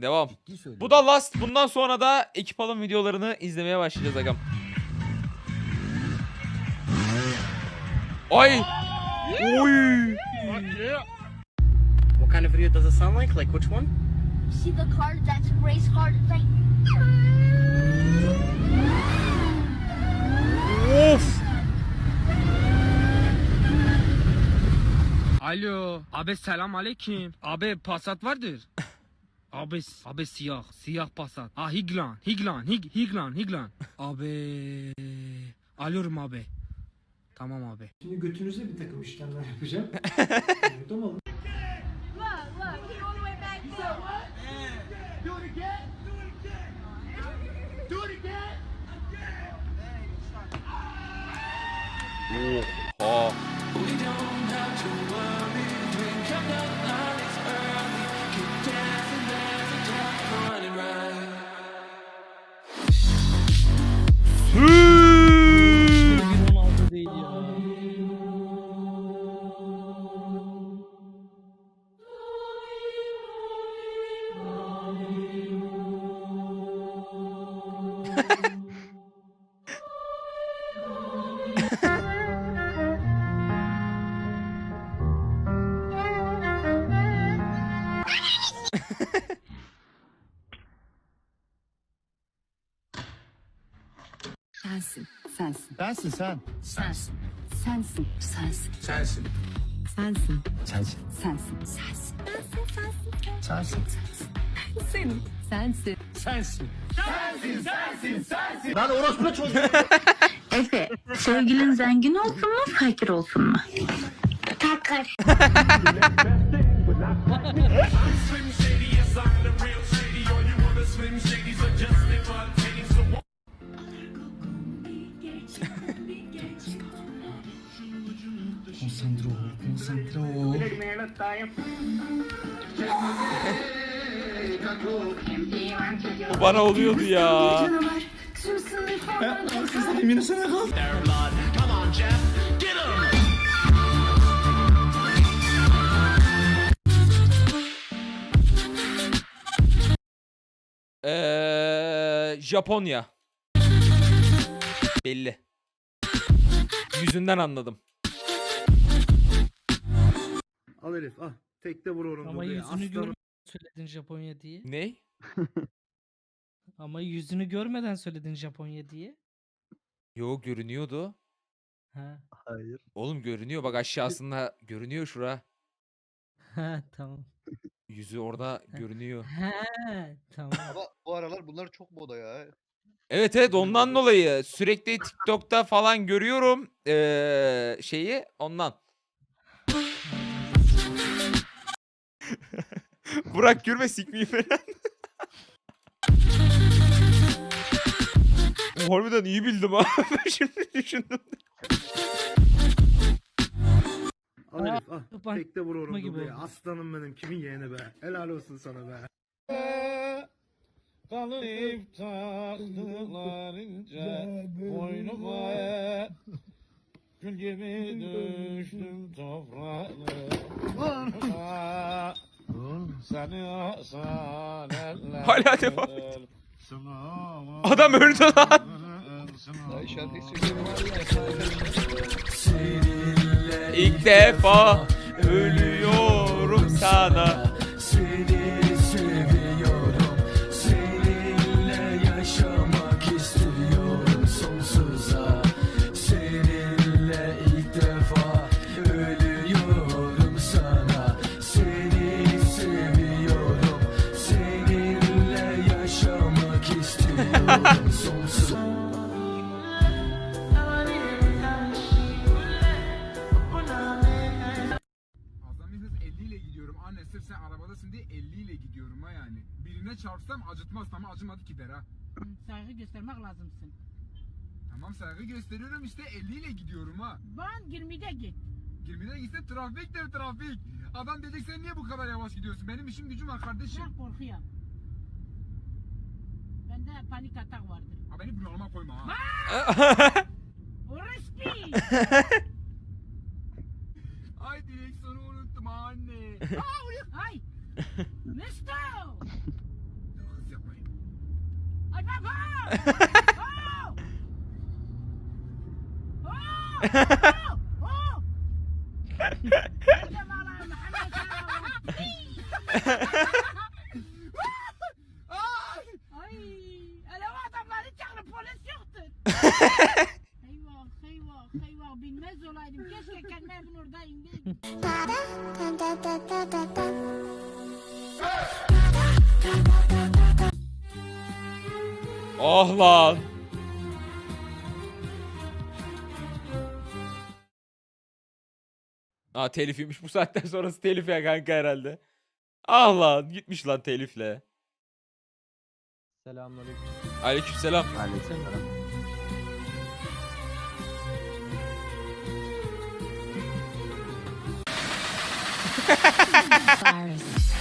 Devam. Bu da last. Bundan sonra da ekip alım videolarını izlemeye başlayacağız agam. Ay. Oy. What kind of video does it sound like? Like which one? See the car that's race car like Of. Alo. Abi selam aleyküm. Abi Passat vardır. abi, abi siyah. Siyah Passat. Ah Higlan. Higlan. Hig, Higlan. Higlan. Abi. Alıyorum abi. Tamam abi. Şimdi götünüze bir takım işlemler yapacağım. Sensin. Sensin sen. Sensin. Sensin. Sensin. Sensin. Sensin. Sensin. Sensin. Sensin. Sensin. Senin. Sensin. Sensin. Lan orospu çocuğu. Efe, sevgilin zengin olsun mu, fakir olsun mu? Takar. Bu bana oluyordu ya. Yemin sana kal. Eee Japonya. Belli. Yüzünden anladım. Al Elif al. Tekte vur orunda. Ama yüzünü görmeden söyledin Japonya diye. Ne? Ama yüzünü görmeden söyledin Japonya diye. Yo görünüyordu. Ha. Hayır. Oğlum görünüyor bak aşağısında görünüyor şura. Ha tamam. Yüzü orada görünüyor. Ha tamam. Ama bu aralar bunlar çok moda ya. Evet evet ondan dolayı sürekli TikTok'ta falan görüyorum eee, şeyi ondan. Burak gülme sikmeyeyim falan. O Harbiden iyi bildim ha. Ben Şimdi düşündüm. Elif al. Ben- Tekte vur orunda. gibi be. oldu. Aslanım benim. Kimin yeğeni be. Helal olsun sana be. Kalıp taktılarınca boynuma Gül gibi düştüm toprağa Hala devam Adam öldü lan. İlk defa ölüyorum sana. 50 ile gidiyorum ha yani. Birine çarpsam acıtmaz ama acımadı ki der ha. Saygı göstermek lazımsın. Tamam saygı gösteriyorum işte 50 ile gidiyorum ha. Ben 20'de git. 20'de gitse trafiktir trafik. Adam diyecek sen niye bu kadar yavaş gidiyorsun? Benim işim gücüm var kardeşim. Ben korkuyorum. Bende panik atak vardır. Ha beni bunalıma koyma ha. Orospi! Ay direksiyonu unuttum anne. Ay! Misto! Ay baba! bilmez olaydım. Keşke kendim buradayım. Oh lan. Aa telifiymiş bu saatten sonrası telif ya kanka herhalde. Ah lan gitmiş lan telifle. Selamünaleyküm. Aleykümselam.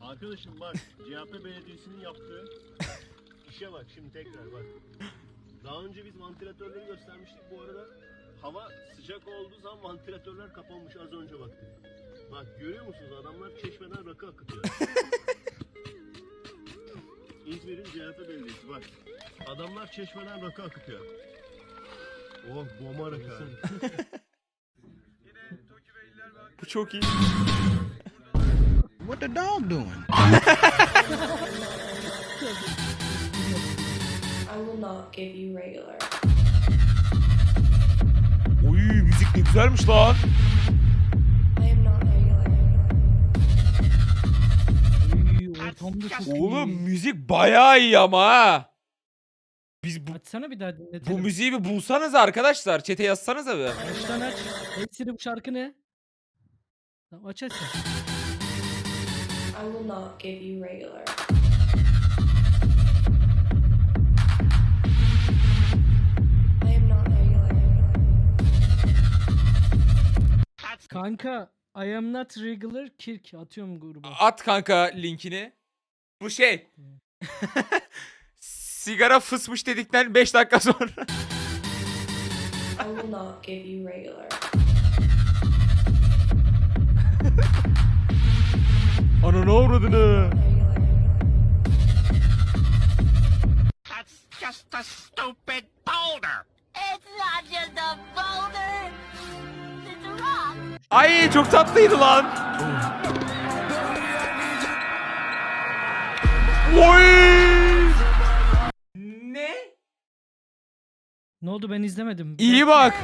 Arkadaşım bak CHP Belediyesi'nin yaptığı işe bak şimdi tekrar bak. Daha önce biz vantilatörleri göstermiştik. Bu arada hava sıcak olduğu zaman vantilatörler kapanmış az önce baktık. Bak görüyor musunuz adamlar çeşmeden rakı akıtıyor. İzmir'in CHP Belediyesi bak. Adamlar çeşmeden rakı akıtıyor. Oh bomba rakı. Bu çok iyi. What the dog doing? I will not give you regular. Uy müzik ne güzelmiş lan. I am not regular. Uy, ortam da çok Oğlum iyi. müzik bayağı iyi ama ha. Biz bu, Açsana bir daha dinletelim. bu müziği bir bulsanız arkadaşlar. Çete yazsanız abi. Baştan aç. Hepsini bu şarkı ne? Tamam aç aç. I will not give you regular. Kanka I am not regular kirk atıyorum gruba. At kanka linkini. Bu şey. Sigara fısmış dedikten 5 dakika sonra. I will not give you regular. Ana ne avradını? Regular. It's not just a boulder. It's a rock. Ay çok tatlıydı lan. Oy! Ne? Ne oldu ben izlemedim. İyi bak.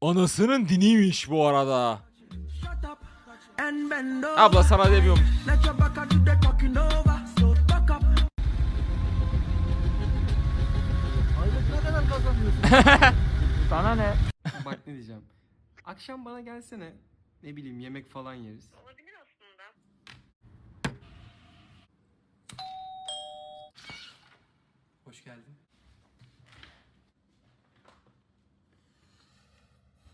Anasının diniymiş bu arada. Abla sana demiyorum. Sana ne? Bak ne diyeceğim. Akşam bana gelsene. Ne bileyim yemek falan yeriz. Olabilir aslında. Hoş geldin.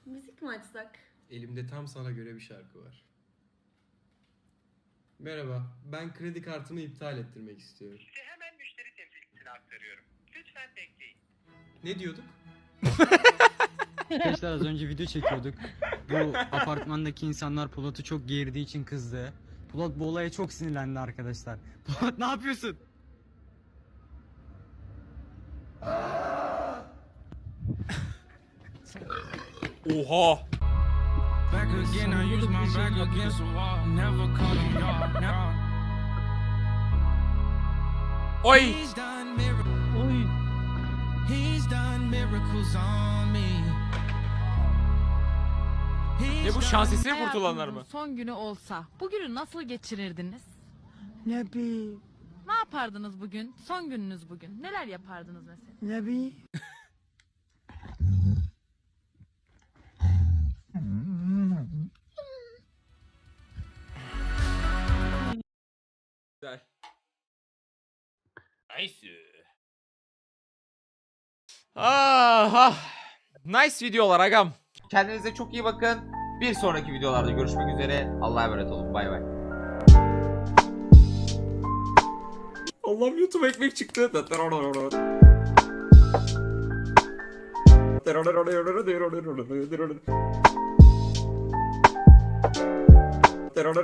Müzik mi açsak? Elimde tam sana göre bir şarkı var. Merhaba, ben kredi kartımı iptal ettirmek istiyorum. hemen müşteri temsilcisine aktarıyorum. Lütfen bekleyin. Ne diyorduk? Arkadaşlar az önce video çekiyorduk. Bu apartmandaki insanlar Polat'ı çok geğirdiği için kızdı. Polat bu olaya çok sinirlendi arkadaşlar. Polat ne yapıyorsun? Oha. Back again, I use my back against the wall. Never caught on y'all. Now Oy. he's done miracles. Oy. He's done miracles on me. Ne bu şans eseri kurtulanlar mı? Son günü olsa bugünü nasıl geçirirdiniz? Ne bileyim, Ne yapardınız bugün? Son gününüz bugün. Neler yapardınız mesela? ne bileyim. Nice. Ah, ah. Nice videolar agam. Kendinize çok iyi bakın. Bir sonraki videolarda görüşmek üzere. Allah'a emanet olun. Bay bay. Allah'ım YouTube ekmek çıktı. Terör